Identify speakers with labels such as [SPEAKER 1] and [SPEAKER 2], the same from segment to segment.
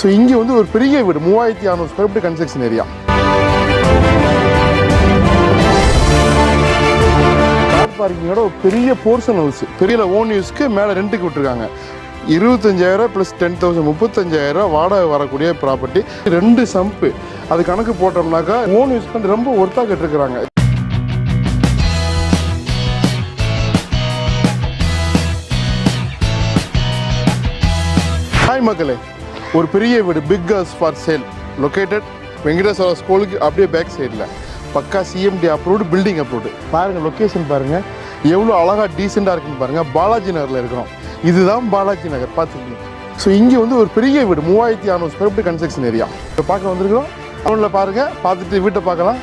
[SPEAKER 1] So இங்கே வந்து ஒரு பெரிய வீடு மூவாயிரத்தி அறநூறு square feet construction area car பார்க்கிங்கோட ஒரு பெரிய போர்ஷன் ஹவுஸ் பெரிய ஓன் யூஸ்க்கு மேலே ரெண்டுக்கு விட்டுருக்காங்க. இருபத்தஞ்சாயிரம் ப்ளஸ் டென் தௌசண்ட் முப்பத்தஞ்சாயிரம் வாடகை வரக்கூடிய ப்ராப்பர்ட்டி ரெண்டு சம்பு அது கணக்கு போட்டோம்னாக்கா ஓன் யூஸ் பண்ணி ரொம்ப ஒர்த்தாக கட்டிருக்கிறாங்க. ஹாய் மக்களே. ஒரு பெரிய வீடு big house for sale located Venkateswara ஸ்கூலுக்கு அப்படியே பேக் சைடில் பக்கா சிஎம்டி அப்ரூவ்டு பில்டிங் அப்ரூவ்டு பாருங்கள் லொக்கேஷன் பாருங்கள் எவ்வளோ அழகாக டீசெண்டாக இருக்குன்னு பாருங்கள் பாலாஜி நகரில் இருக்கிறோம். இதுதான் பாலாஜி நகர் பார்த்துக்கணும் ஸோ இங்கே வந்து ஒரு பெரிய வீடு மூவாயிரத்தி அறநூறு ஸ்கொயர் ஃபீட் கன்ஸ்ட்ரக்ஷன் ஏரியா இப்போ பார்க்க வந்திருக்கோம் டவுனில் பாருங்கள் பார்த்துட்டு வீட்டை பார்க்கலாம்.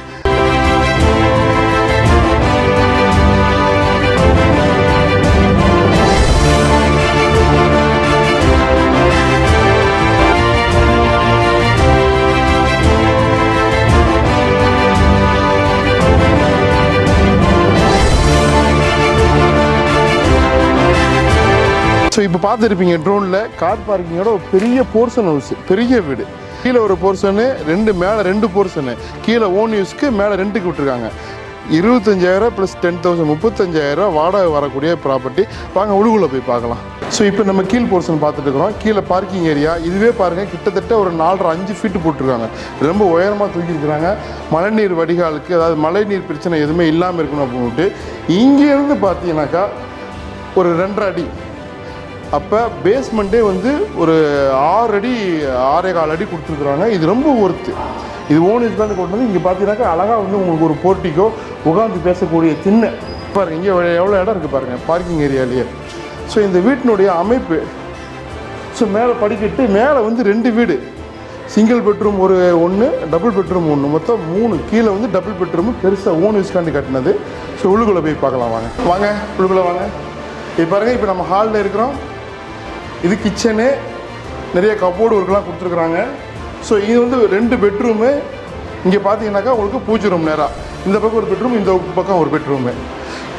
[SPEAKER 1] ஸோ இப்போ பார்த்துருப்பீங்க ட்ரோனில் கார் பார்க்கிங்கோட ஒரு பெரிய போர்ஷன் ஹவுஸ் பெரிய வீடு. கீழே ஒரு போர்ஷனு ரெண்டு மேலே ரெண்டு போர்ஷனு கீழே ஓன் யூஸ்க்கு மேலே ரெண்டுக்கு விட்டுருக்காங்க. இருபத்தஞ்சாயிரம் ப்ளஸ் டென் தௌசண்ட் முப்பத்தஞ்சாயிரம் வாடகை வரக்கூடிய ப்ராப்பர்ட்டி வாங்க உழுகுல போய் பார்க்கலாம். ஸோ இப்போ நம்ம கீழ் போர்ஷன் பார்த்துட்டு இருக்கிறோம். கீழே பார்க்கிங் ஏரியா இதுவே பாருங்கள் கிட்டத்தட்ட ஒரு நாலரை அஞ்சு ஃபீட்டு போட்டிருக்காங்க. ரொம்ப உயரமாக தூக்கியிருக்கிறாங்க. மழைநீர் வடிகாலுக்கு அதாவது மழைநீர் பிரச்சனை எதுவுமே இல்லாமல் இருக்கணும் அப்படின்ட்டு இங்கேருந்து பார்த்தீங்கன்னாக்கா ஒரு ரெண்டரை அடி அப்போ பேஸ்மெண்ட்டே வந்து ஒரு ஆறு அடி ஆறே கால் அடி கொடுத்துருக்குறாங்க. இது ரொம்ப ஒர்த்து இது ஓன் தான் கொண்டு வந்து இங்கே பார்த்தீங்கன்னாக்கா அழகாக வந்து உங்களுக்கு ஒரு போர்ட்டிக்கோ உட்காந்து பேசக்கூடிய திண்ணை. பாருங்கள் இங்கே எவ்வளோ இடம் இருக்குது பாருங்கள் பார்க்கிங் ஏரியாலேயே ஸோ இந்த வீட்டினுடைய அமைப்பு ஸோ மேலே படிக்கட்டு மேலே வந்து ரெண்டு வீடு. சிங்கிள் பெட்ரூம் ஒரு ஒன்று டபுள் பெட்ரூம் ஒன்று மொத்தம் மூணு. கீழே வந்து டபுள் பெட்ரூம் பெருசாக ஓன் யூஸ்காண்டி கட்டினது. ஸோ உள்ளுக்குள்ளே போய் பார்க்கலாம் வாங்க. வாங்க உள்ளுக்குள்ளே வாங்க. இப்போ பாருங்கள் இப்போ நம்ம ஹாலில் இருக்கிறோம். இது கிச்சனு நிறைய கப்போர்டு ஒர்க்லாம் கொடுத்துருக்குறாங்க. ஸோ இது வந்து ரெண்டு பெட்ரூமு இங்கே பார்த்தீங்கன்னாக்கா உங்களுக்கு பூஜை ரூம் நேராக இந்த பக்கம் ஒரு பெட்ரூம் இந்த பக்கம் ஒரு பெட்ரூமு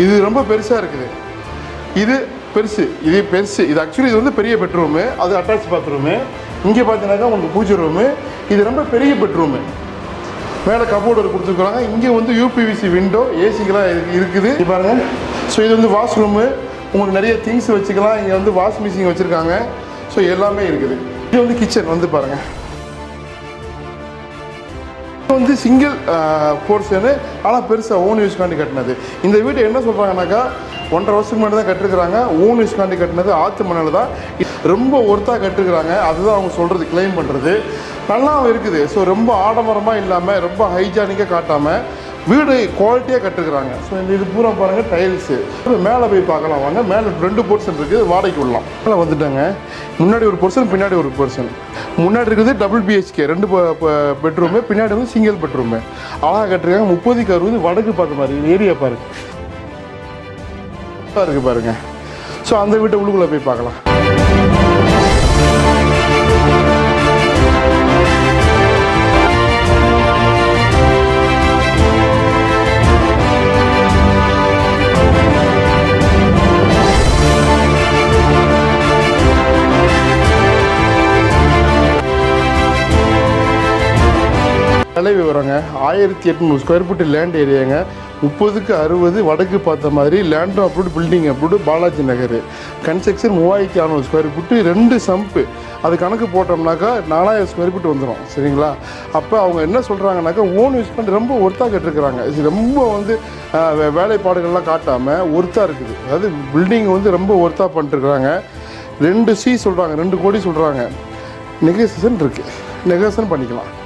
[SPEAKER 1] இது ரொம்ப பெருசாக இருக்குது. இது பெருசு இது பெருசு. இது ஆக்சுவலி இது வந்து பெரிய பெட்ரூமு அது அட்டாச் பாத்ரூமு இங்கே பார்த்தீங்கன்னாக்கா உங்களுக்கு பூஜை ரூமு இது ரொம்ப பெரிய பெட்ரூமு மேலே கபோர்டு ஒரு கொடுத்துருக்குறாங்க. இங்கே வந்து யூபிவிசி விண்டோ ஏசிக்கெலாம் இருக்குது. இது பாருங்கள் ஸோ இது வந்து வாஷ்ரூமு உங்களுக்கு நிறைய திங்ஸ் வச்சுக்கலாம். இங்கே வந்து வாஷ் மிஷின் வச்சுருக்காங்க. ஸோ எல்லாமே இருக்குது. இது வந்து கிச்சன் வந்து பாருங்கள் வந்து சிங்கிள் போர்ஷனு ஆனால் பெருசாக ஓன் யூஸ்காண்டி கட்டினது. இந்த வீடு என்ன சொல்கிறாங்கனாக்கா ஒன்றரை வருஷத்துக்கு முன்னாடி தான் கட்டிருக்கிறாங்க. ஓன் யூஸ்காண்டி கட்டினது ஆற்று மணல் தான். ரொம்ப ஒர்த்தாக கட்டிருக்கிறாங்க. அதுதான் அவங்க சொல்கிறது க்ளைம் பண்ணுறது நல்லாவும் இருக்குது. ஸோ ரொம்ப ஆடம்பரமாக இல்லாமல் ரொம்ப ஹைஜானிக்காக காட்டாமல் வீடு குவாலிட்டியாக கட்டுருக்குறாங்க. ஸோ இந்த இது பூரா பாருங்கள் டைல்ஸு மேலே போய் பார்க்கலாம் வாங்க. மேலே ரெண்டு போர்ஷன் இருக்குது வாடகைக்கு விடலாம். மேலே வந்துட்டாங்க. முன்னாடி ஒரு போர்ஷன் பின்னாடி ஒரு போர்ஷன் முன்னாடி இருக்குது டபுள் பிஹெச்கே ரெண்டு பெட்ரூமு பின்னாடி வந்து சிங்கிள் பெட்ரூமு அழகாக கட்டிருக்காங்க. முப்பதுக்கு அறுபது வடக்கு பார்த்த மாதிரி ஏரியா பாருங்க. இருக்குது பாருங்க. ஸோ அந்த வீட்டை உள்ளுக்குள்ளே போய் பார்க்கலாம். விலை விவரங்க. ஆயிரத்தி எட்நூறு ஸ்கொயர் ஃபீட் லேண்ட் ஏரியாங்க முப்பதுக்கு அறுபது வடக்கு பார்த்த மாதிரி லேண்டும் approved building approved Balaji Nagar. Construction மூவாயிரத்தி அறநூறு ஸ்கொயர் ஃபீட்டு ரெண்டு சம்பு அது கணக்கு போட்டோம்னாக்கா நாலாயிரம் ஸ்கொயர் ஃபீட் வந்துடும் சரிங்களா? அப்போ அவங்க என்ன சொல்கிறாங்கனாக்கா ஓன் யூஸ் பண்ணி ரொம்ப ஒர்த்தாக கட்டிருக்கிறாங்க. இது ரொம்ப வந்து வே- வேலைப்பாடுகள்லாம் காட்டாமல் ஒர்த்தாக இருக்குது. அதாவது பில்டிங் வந்து ரொம்ப ஒர்த்தாக பண்ணிட்டுருக்குறாங்க. ரெண்டு சி சொல்கிறாங்க ரெண்டு கோடி சொல்கிறாங்க நெகோசியேஷன் இருக்குது நெகோசியேஷன் பண்ணிக்கலாம்.